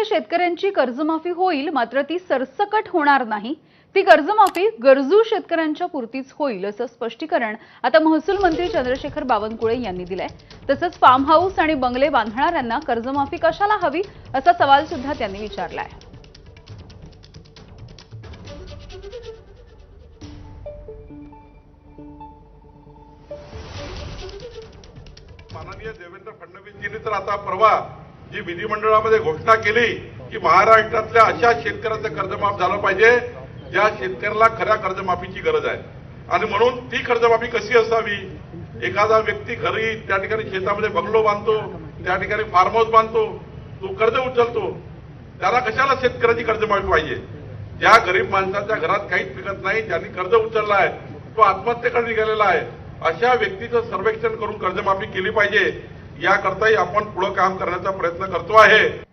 टक्के शेतकऱ्यांची कर्जमाफी होईल मात्र ती सरसकट होणार नाही. ती कर्जमाफी गरजू शेतकऱ्यांच्या पुरतीच होईल असं स्पष्टीकरण आता महसूल मंत्री चंद्रशेखर बावनकुळे यांनी दिलंय. तसंच फार्म हाऊस आणि बंगले बांधणाऱ्यांना कर्जमाफी कशाला हवी असा सवाल सुद्धा त्यांनी विचारलाय. माननीय देवेंद्र फडणवीसजींनी तर आता परवा जी विधिमंडळामध्ये घोषणा केली की महाराष्ट्रातल्या अशा शेतकऱ्याचं कर्जमाफ झालं पाहिजे ज्या शेतकऱ्याला खऱ्या कर्जमाफीची गरज आहे. आणि म्हणून ती कर्जमाफी कशी असावी? एखादा व्यक्ती घरी त्या ठिकाणी शेतामध्ये बंगलो बांधतो त्या ठिकाणी फार्म हाऊस बांधतो तो कर्ज उचलतो. त्याला कशाला शेतकऱ्याची कर्जमाफी पाहिजे? ज्या गरीब माणसाच्या घरात काहीच पिकत नाही ज्यांनी कर्ज उचललं आहे तो आत्महत्येकडे निघालेला आहे. अशा व्यक्तीचं सर्वेक्षण करून कर्जमाफी केली पाहिजे. याकरताही आपण पुढं काम करण्याचा प्रयत्न करतो आहे.